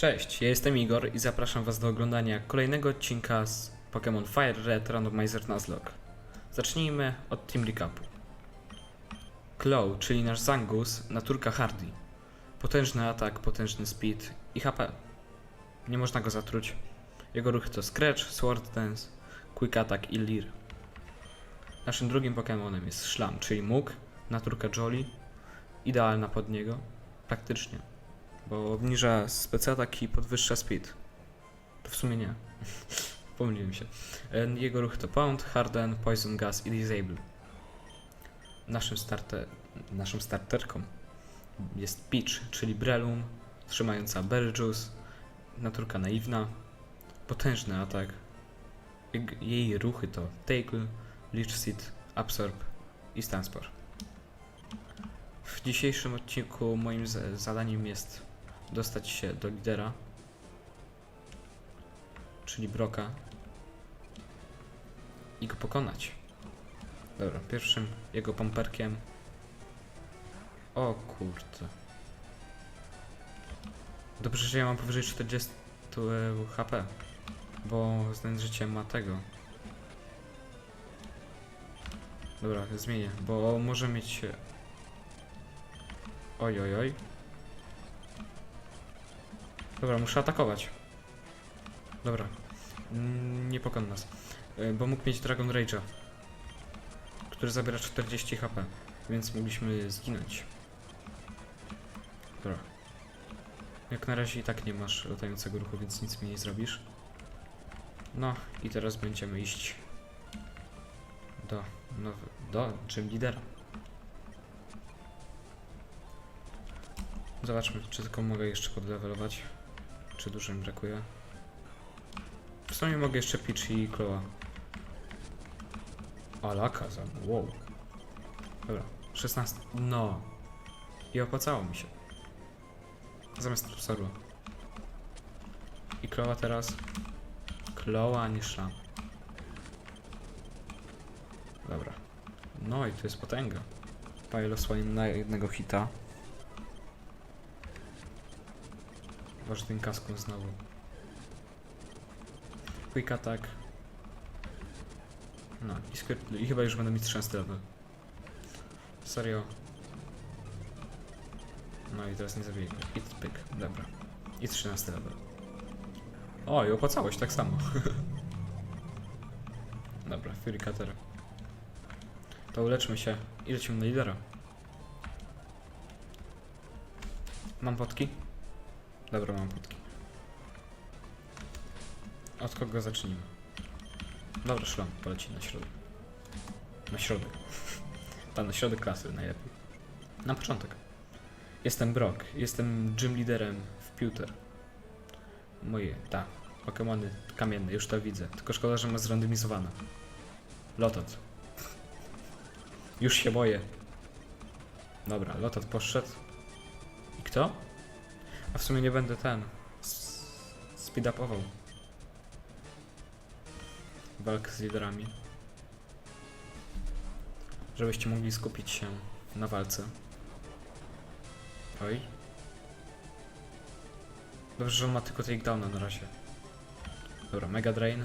Cześć, ja jestem Igor i zapraszam Was do oglądania kolejnego odcinka z Pokémon Fire Red Randomizer Nuzlocke. Zacznijmy od Team Recapu. Claw, czyli nasz Zangus, naturka Hardy. Potężny atak, potężny speed i HP. Nie można go zatruć. Jego ruchy to Scratch, Sword Dance, Quick Attack i Leer. Naszym drugim Pokémonem jest Szlam, czyli Muk, naturka Jolly, idealna pod niego, praktycznie bo obniża spec atak i podwyższa speed. To w sumie nie. Pomyliłem się. Jego ruch to Pound, Harden, Poison Gas i Disable. Naszym, starte, naszą starterką jest Peach, czyli Brelum, trzymająca Berry Juice, naturka naiwna, potężny atak. Jej- ruchy to Tackle, Leech Seed, Absorb i Stanspore. W dzisiejszym odcinku moim za- zadaniem jest dostać się do lidera, czyli Broka i go pokonać. Dobra, pierwszym jego pomperkiem. O kurde. Dobrze, że ja mam powyżej 40 HP, bo znając życie ma tego. Dobra, zmienię, bo może mieć... Oj, oj, oj. Dobra, muszę atakować. Dobra. Mm, Nie pokona nas. Y, Bo mógł mieć Dragon Rage'a. Który zabiera 40 HP. Więc mogliśmy zginąć. Dobra. Jak na razie i tak nie masz latającego ruchu, więc nic mi nie zrobisz. No i teraz będziemy iść do, nowy, do gym lidera. Zobaczmy, czy tylko mogę jeszcze podlewelować. Czy dużo mi brakuje? W sumie mogę jeszcze Peach i Kloa. Alaka za wow. Dobra, 16. No. I opłacało mi się. Zamiast Psarła. I Kloa teraz. Kloa niż Ram. Dobra. No i tu jest potęga. Pile swoim na jednego hita. Wasz tym kaską znowu. Quick attack. No i, i chyba już będę mieć 13 level. Serio. No i teraz nie zabiję go. I dobra. I 13 level. O, i opłacałeś tak samo. dobra, Fury Cutter. To uleczmy się i lecimy na lidera. Mam potki? Dobra, mam potki. Od kogo zacznijmy? Dobra, szlam, poleci na środek. Na środek. Tam, na środek klasy najlepiej. Na początek. Jestem Brock, jestem gym liderem w Pewter. Moje, tak, Pokémony kamienne, już to widzę. Tylko szkoda, że ma zrandomizowane. Lotot. Już się boję. Dobra, Lotot poszedł. I kto? A w sumie nie będę ten. s- Speed-upował. Walk z liderami. Żebyście mogli skupić się na walce. Oj. Dobrze, że on ma tylko takedowna na razie. Dobra, Mega Drain.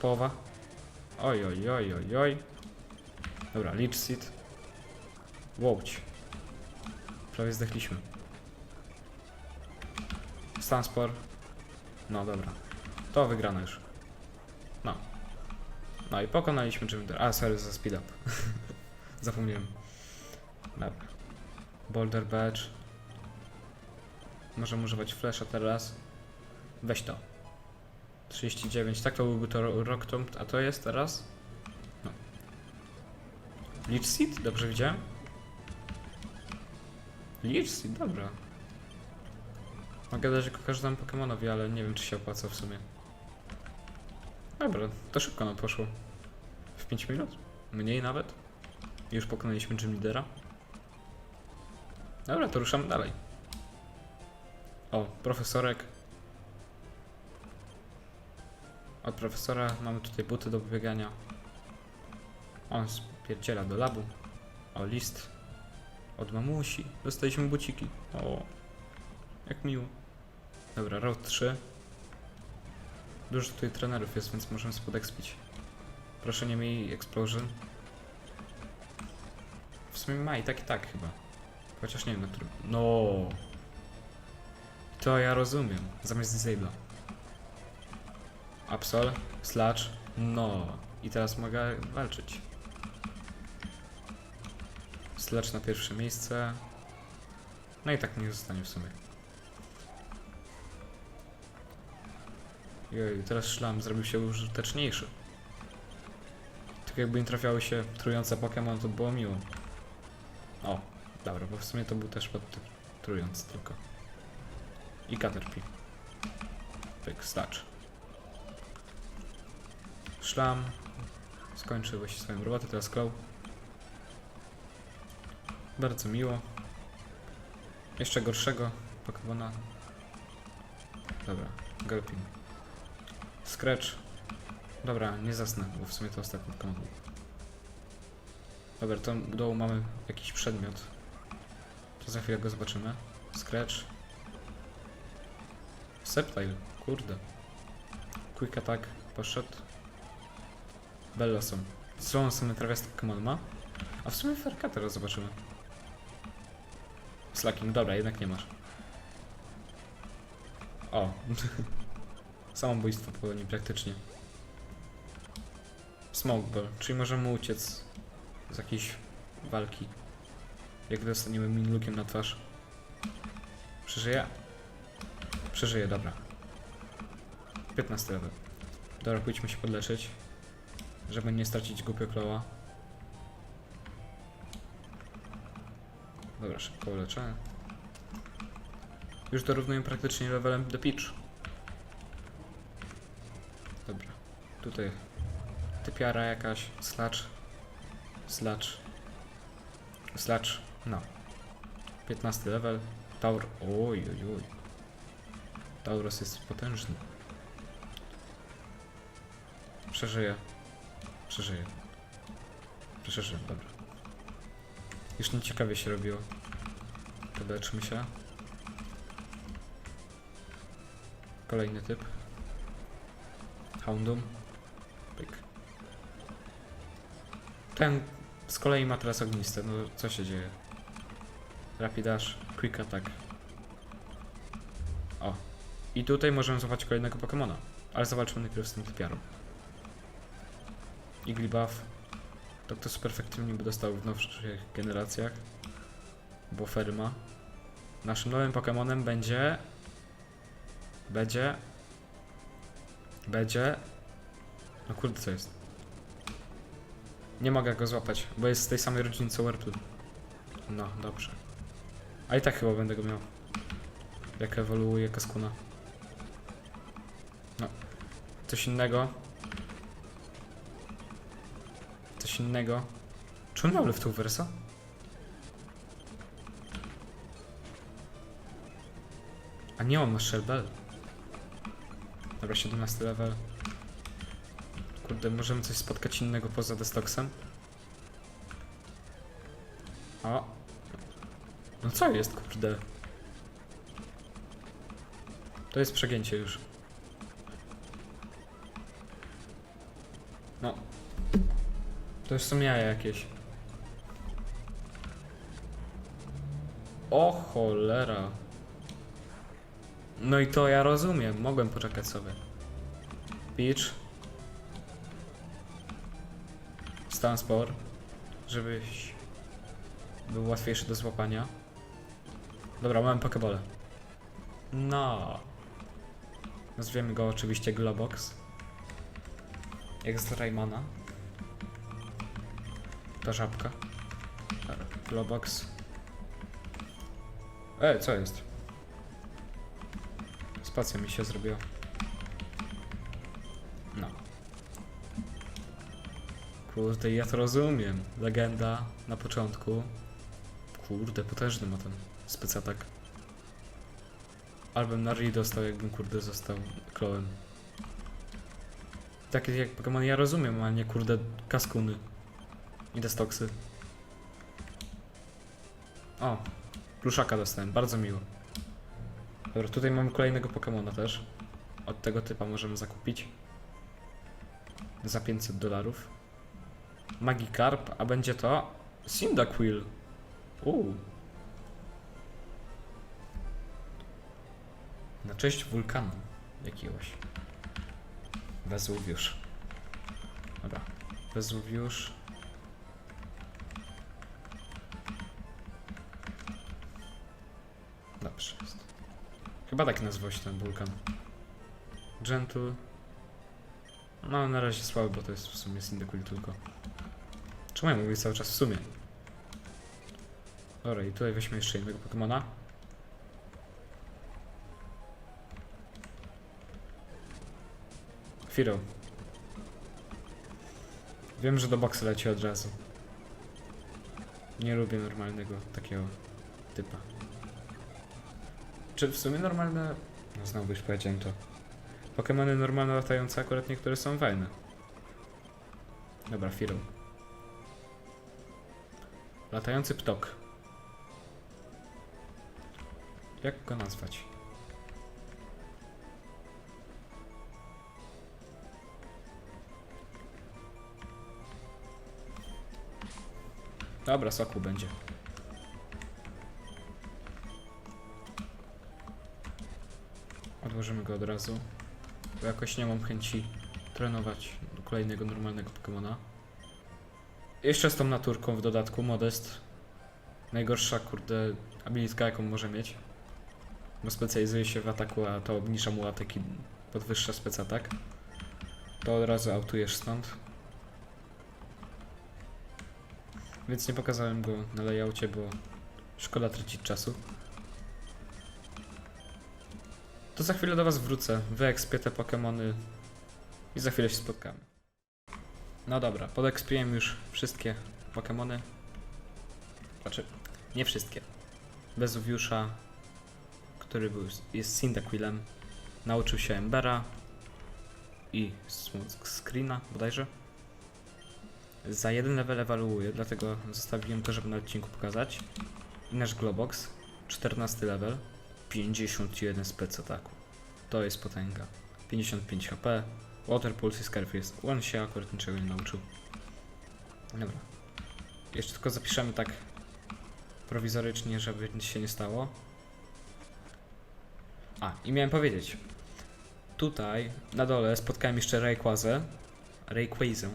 Połowa. Oj, oj, oj, oj, oj. Dobra, Leech Seed. Prawie zdechliśmy. Stanspor. No dobra. To wygrana już. No. No i pokonaliśmy Jimder. A, sorry za speed up. Zapomniałem. Dobra. Boulder Badge. Możemy używać flasha teraz. Weź to. 39. Tak to byłby to ro- Rock Tomb, a to jest teraz? No. Leech Seed? Dobrze widziałem? Seed, dobra. Mogę dać go każdemu Pokemonowi, ale nie wiem czy się opłaca w sumie. Dobra, to szybko nam poszło. W 5 minut? Mniej nawet? Już pokonaliśmy gym lidera. Dobra, to ruszamy dalej. O, profesorek. Od profesora mamy tutaj buty do biegania. On spierdziela do labu. O, list. Od mamusi. Dostaliśmy buciki. O, jak miło. Dobra, road 3. Dużo tutaj trenerów jest, więc możemy spodekspić. Proszę nie miej explosion. W sumie ma i tak i tak chyba. Chociaż nie wiem na którym. No. To ja rozumiem. Zamiast disable'a. Absol, sludge, no. I teraz mogę walczyć. Sludge na pierwsze miejsce. No i tak niech zostanie w sumie. Jej, teraz szlam zrobił się użyteczniejszy. Tylko jakby nie trafiały się trujące Pokémon, to było miło. O, dobra, bo w sumie to był też pod trujący tylko. I Caterpie. Pyk, stacz. Szlam. Skończył właśnie swoją robotę, teraz Claw. Bardzo miło. Jeszcze gorszego Pokemona. Dobra, Gulpin. Scratch. Dobra, nie zasnę, bo w sumie to ostatni był. Dobra, tam dołu mamy jakiś przedmiot. To za chwilę go zobaczymy. Scratch. Septile, kurde. Quick attack poszedł. Bellosum. Co on sobie trawiasty Pokemon ma? A w sumie Ferka teraz zobaczymy. Slacking, dobra, jednak nie masz. O. Samobójstwo po nim praktycznie. Smokeball, czyli możemy uciec z jakiejś walki. Jak dostaniemy minlukiem na twarz. Przeżyje? Przeżyje, dobra. 15 level. Dobra, pójdźmy się podleczyć. Żeby nie stracić głupio kloła. Dobra, szybko uleczę. Już dorównuję praktycznie levelem do Peach. Dobra. Tutaj typiara jakaś. Slacz. Slacz. Slacz. No. 15 level. Taur. Oj, oj, oj. Tauros jest potężny. Przeżyje. Przeżyje. Przeżyje, dobra. Już nieciekawie się robiło. Podleczmy się. Kolejny typ. Houndum. Pyk. Ten z kolei ma teraz ogniste. No co się dzieje? Rapid Dash, Quick Attack. O. I tutaj możemy zobaczyć kolejnego Pokemona. Ale zobaczmy najpierw z tym typiarą. Igly Buff. To kto super efektywnie by dostał w nowszych generacjach. Bo Ferma. Naszym nowym Pokemonem będzie... Będzie... Będzie... No kurde, co jest? Nie mogę go złapać, bo jest z tej samej rodziny co Wurtle. No, dobrze. A i tak chyba będę go miał. Jak ewoluuje Kaskuna. No. Coś innego. Innego. Czy on miał Left Versa? A nie, on ma Shellbell. Dobra, 17 level. Kurde, możemy coś spotkać innego poza Destoxem? O! No co jest, kurde? To jest przegięcie już. No. To już są jaja jakieś. O cholera. No i to ja rozumiem, mogłem poczekać sobie. Peach. Stan spor, żebyś był łatwiejszy do złapania. Dobra, mamy pokebole. No. Nazwiemy go oczywiście Globox. Jak z Raymana. Ta żabka. Globox. E, co jest? Spacja mi się zrobiła. No. Kurde, ja to rozumiem. Legenda na początku. Kurde, potężny ma ten specatak. Album na Ri dostał, jakbym kurde został klołem. Takie jak Pokémon ja rozumiem, a nie kurde kaskuny. I destoksy. O, pluszaka dostałem, bardzo miło. Dobra, tutaj mamy kolejnego Pokemona też. Od tego typa możemy zakupić. Za 500 dolarów. Magikarp, a będzie to Cyndaquil. Uuu. Na cześć wulkanu jakiegoś. Wezuwiusz. Dobra. Wezuwiusz. Dobrze jest. Chyba tak nazwał się ten wulkan. Gentle. No na razie słaby, bo to jest w sumie Cyndaquil tylko. Czemu ja mówię cały czas w sumie? Dobra, i tutaj weźmy jeszcze innego Pokemona. Firo. Wiem, że do boksu leci od razu. Nie lubię normalnego takiego typa. Czy w sumie normalne... No znowu już powiedziałem to. Pokemony normalne latające akurat niektóre są fajne. Dobra, Firo. Latający ptok. Jak go nazwać? Dobra, soku będzie. Odłożymy go od razu. Bo jakoś nie mam chęci trenować kolejnego normalnego Pokemona. Jeszcze z tą naturką w dodatku, Modest. Najgorsza, kurde, abilitka jaką może mieć. Bo specjalizuje się w ataku, a to obniża mu atak i podwyższa specatak. To od razu autujesz stąd. Więc nie pokazałem go na layoutie, bo szkoda tracić czasu. To za chwilę do was wrócę, wyekspię te Pokemony i za chwilę się spotkamy. No dobra, podekspiłem już wszystkie Pokemony. Znaczy, nie wszystkie. Bezuwiusza, który był, jest Cyndaquilem, nauczył się Embera i Smooth Screena bodajże. Za jeden level ewaluuje, dlatego zostawiłem to, żeby na odcinku pokazać. I nasz Globox, 14 level, 51 spec ataku. To jest potęga. 55 HP, Water Pulse i Scarface. On się akurat niczego nie nauczył. Dobra. Jeszcze tylko zapiszemy tak prowizorycznie, żeby nic się nie stało. A, i miałem powiedzieć. Tutaj, na dole, spotkałem jeszcze Rayquazę. Rayquazę.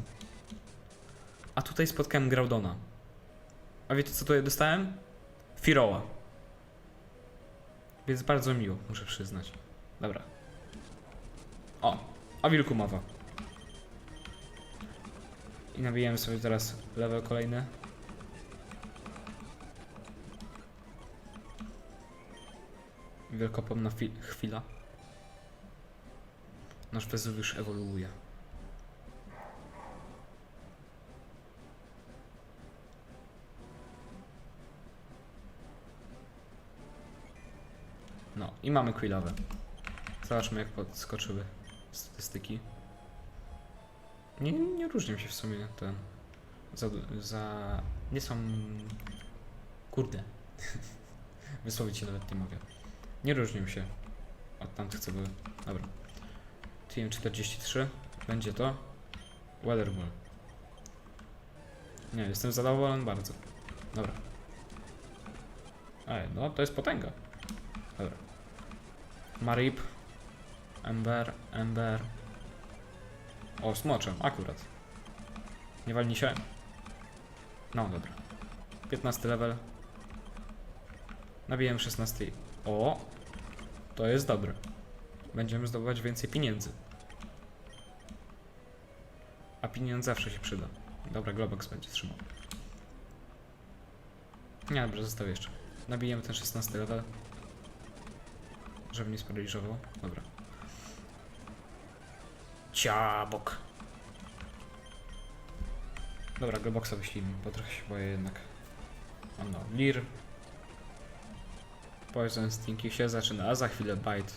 A tutaj spotkałem Groudona. A wiecie co tutaj dostałem? Firoła. Więc bardzo miło, muszę przyznać. Dobra. O, a wilku mowa. I nabijemy sobie teraz level kolejny. Wielkopomna chwila. Nasz Wezuwiusz ewoluuje. I mamy quillowe. Zobaczmy jak podskoczyły statystyki. Nie, nie różnią się w sumie ten. Za, za. Nie są. Kurde. Wysłowić się nawet nie mogę. Nie różnią się od tamtych co były. Dobra. TM43 będzie to. Weatherball. Nie, jestem zadowolony bardzo. Dobra. Ej, no to jest potęga. Marip. Ember, Ember. O, smoczem, akurat. Nie walni się. No, dobra. 15 level. Nabiłem 16. O! To jest dobre. Będziemy zdobywać więcej pieniędzy. A pieniądz zawsze się przyda. Dobra, Globox będzie trzymał. Nie, dobra, zostawię jeszcze. Nabijemy ten 16 level. Żeby nie sparaliżował. Dobra. Ciabok. Dobra, Globoxa wyślijmy, bo trochę się boję jednak. O no, Lir. Poison Stinky się zaczyna, a za chwilę Bite.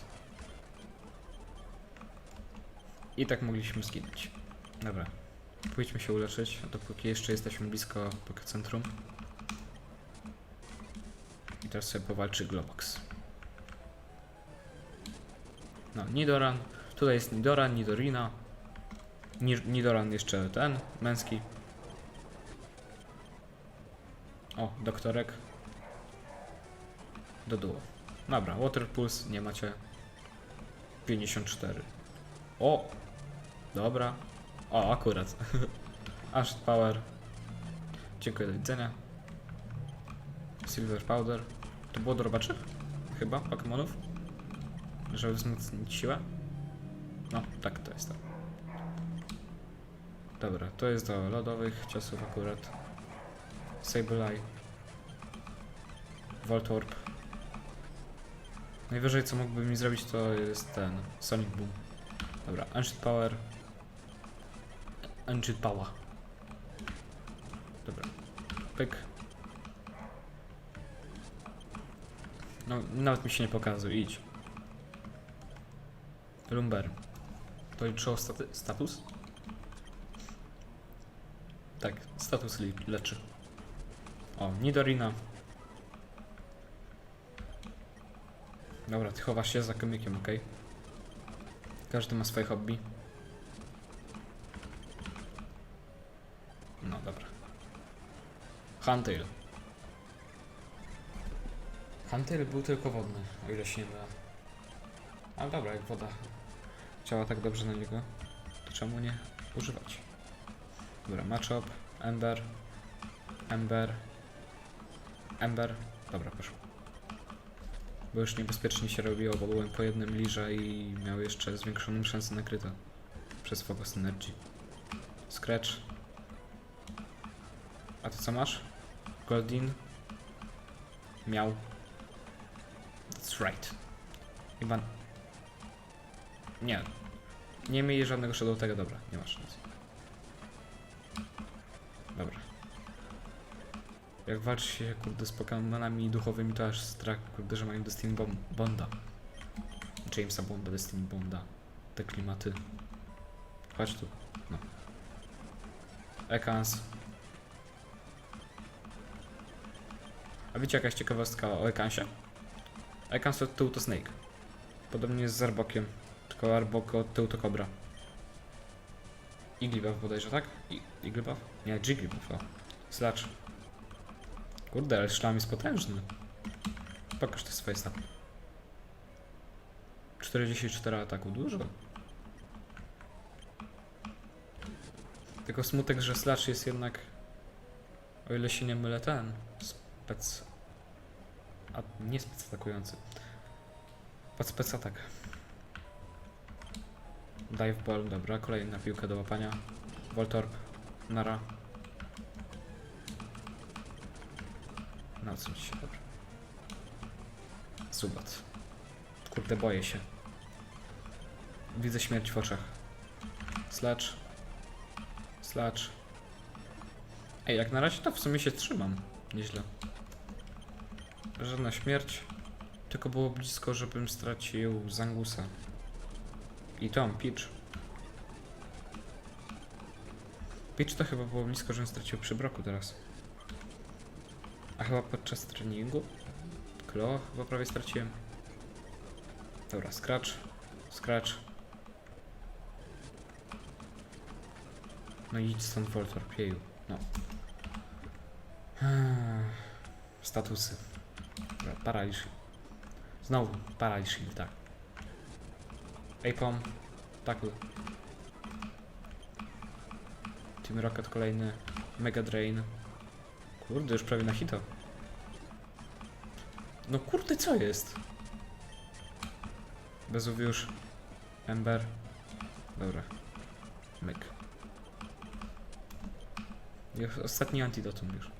I tak mogliśmy zginąć. Dobra. Pójdźmy się uleczyć, dopóki jeszcze jesteśmy blisko centrum. teraz sobie powalczy Globox. No, Nidoran. Tutaj jest Nidoran, Nidorina. Ni- Nidoran jeszcze ten, męski. O, doktorek. Do duo. Dobra, Water Pulse nie macie. 54. O! Dobra. O, akurat. Ash Power. Dziękuję, do widzenia. Silver Powder. To było do robaczy? Chyba, Pokémonów? Żeby wzmocnić siłę? No, tak, to jest to. Dobra, to jest do lodowych ciosów akurat. Sableye. Voltorb. Najwyżej co mógłby mi zrobić to jest ten Sonic Boom. Dobra, Ancient Power. Ancient Power. Dobra. Pyk. No, nawet mi się nie pokazuje, idź. Lumber. To liczyło staty- status? Tak, status li- leczy. O, Nidorina. Dobra, ty chowasz się za komykiem, okej? Każdy ma swoje hobby. No dobra. Huntail. Huntail był tylko wodny, o ile się nie mylę. Ale dobra, jak woda działa tak dobrze na niego, to czemu nie używać? Dobra, matchup, Ember, Ember, Ember. Dobra, poszło. Bo już niebezpiecznie się robiło, bo byłem po jednym lirze i miał jeszcze zwiększoną szansę na kryta przez Focus Energy. Scratch. A ty co masz? Goldin. Miał. That's right. Chyba... Nie. Nie mieli żadnego shadow tego, dobra, nie masz nic. Dobra. Jak walczy się, kurde, z Pokemonami duchowymi, to aż strach, kurde, że mają Destiny Bom- Bonda. Jamesa Bonda, Destiny Bonda. Te klimaty. Chodź tu. No. Ekans. A wiecie jakaś ciekawostka o Ekansie? Ekans od tyłu to Snake. Podobnie jest z Arbokiem. Od tyłu to Cobra. Iglibuff bodajże, tak? I? Nie, Jigglypuff, o. Slacz. Kurde, ale szlam jest potężny. Pokaż te swoje staty. 44 ataku, dużo. Tylko smutek, że Slash jest jednak, o ile się nie mylę, ten spec... A, nie spec atakujący. Pod spec atak. Dive Ball, dobra, kolejna piłka do łapania. Voltorb, Nara. Na co ci się, dobra. Subat. Kurde, boję się. Widzę śmierć w oczach. Slacz. Slacz. Ej, jak na razie to w sumie się trzymam. Nieźle. Żadna śmierć. Tylko było blisko, żebym stracił Zangusa. I Tom, Peach. Peach to chyba było blisko, żebym stracił przy broku teraz. A chyba podczas treningu? Klo chyba prawie straciłem. Dobra, scratch. Scratch. No idź stąd Voltor, pieju. No. Statusy. Dobra, Paralish. Znowu, Paralish, tak. Apom. Tackle. Team Rocket kolejny. Mega Drain. Kurde, już prawie na hito. No kurde, co jest? Bezuwiusz. Ember. Dobra. Myk. Ostatni antidotum już.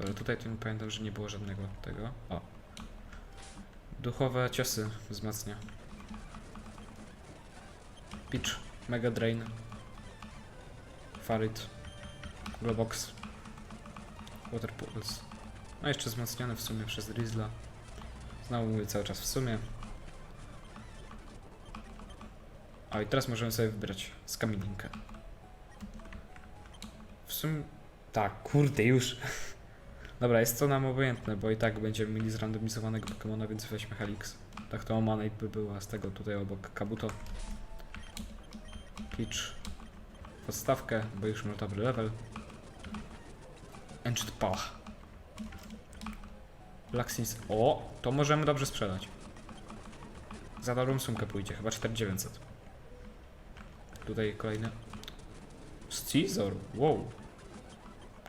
Ale tutaj to nie pamiętam, że nie było żadnego tego. O. Duchowe ciosy wzmacnia. Pitch. Mega Drain. Farid. Globox. Water Pulse. No jeszcze wzmocniony w sumie przez Rizla. Znowu mówię cały czas w sumie. A i teraz możemy sobie wybrać skamilinkę. W sumie... Tak, kurde, już. Dobra, jest to nam obojętne, bo i tak będziemy mieli zrandomizowanego Pokemona, więc weźmy Helix. Tak to Omanate by była z tego tutaj obok Kabuto. Peach. Podstawkę, bo już ma dobry level. Enchant Pach. Laxins. O, to możemy dobrze sprzedać. Za dobrą sumkę pójdzie, chyba 4900. Tutaj kolejny. Scizor, wow.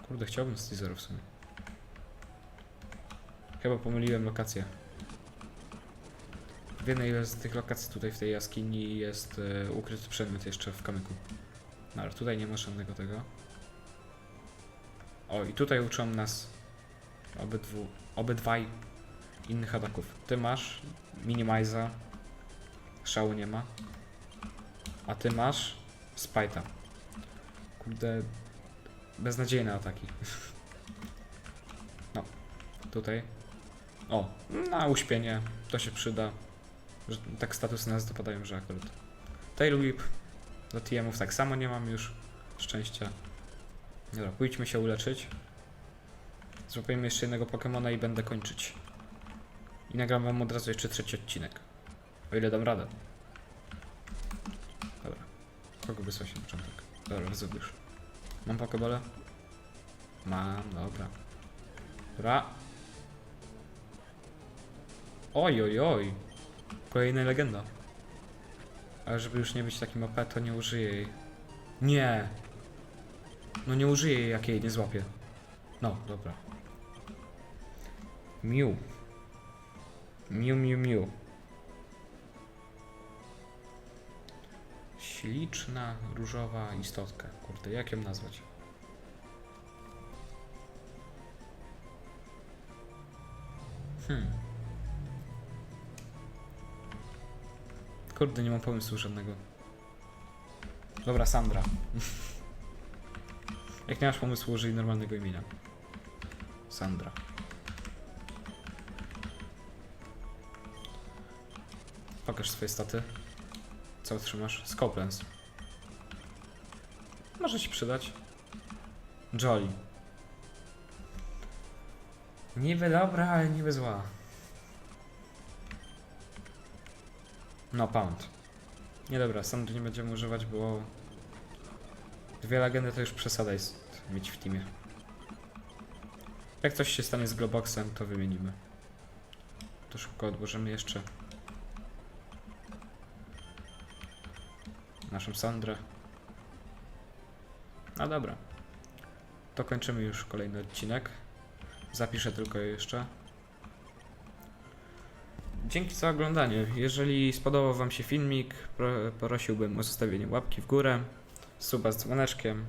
Kurde, chciałbym Scizor w sumie. Chyba pomyliłem lokację. W jednej z tych lokacji tutaj w tej jaskini jest e, ukryty przedmiot jeszcze w kamyku. No ale tutaj nie ma żadnego tego. O, i tutaj uczą nas obydwu, obydwaj innych ataków. Ty masz Minimiza, szału nie ma. A ty masz Spite'a. Kurde, beznadziejne ataki. No, tutaj. O, na uśpienie, to się przyda. Że tak statusy nas dopadają, że akurat. Tail Whip, do TM-ów tak samo nie mam już. Szczęścia. Dobra, pójdźmy się uleczyć. Złapiemy jeszcze jednego Pokemona i będę kończyć. I nagram wam od razu jeszcze trzeci odcinek. O ile dam radę. Dobra. Kogo wysłać na początek? Dobra, już. Mam Pokebole? Mam, dobra. Dobra. Oj, oj, oj. Kolejna legenda. Ale żeby już nie być takim OP, to nie użyję jej. Nie! No nie użyję jej, jak jej nie złapię. No, dobra. Miu. Miu, miu, miu. Śliczna, różowa istotka. Kurde, jak ją nazwać? Hmm. Kurde, nie mam pomysłu żadnego. Dobra, Sandra. Jak nie masz pomysłu, użyj normalnego imienia. Sandra. Pokaż swoje staty. Co otrzymasz? Scopelens. Może ci przydać. Jolly. Niby dobra, ale niby zła. No, pound. Nie dobra, Sandry nie będziemy używać, bo dwie legendy to już przesada jest mieć w teamie. Jak coś się stanie z Globoxem, to wymienimy. To szybko odłożymy jeszcze. Naszą Sandrę. No dobra. To kończymy już kolejny odcinek. Zapiszę tylko je jeszcze. Dzięki za oglądanie. Jeżeli spodobał Wam się filmik, pro, prosiłbym o zostawienie łapki w górę, suba z dzwoneczkiem.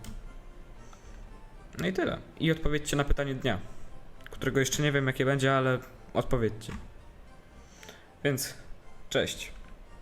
No i tyle. I odpowiedzcie na pytanie dnia, którego jeszcze nie wiem jakie będzie, ale odpowiedzcie. Więc cześć.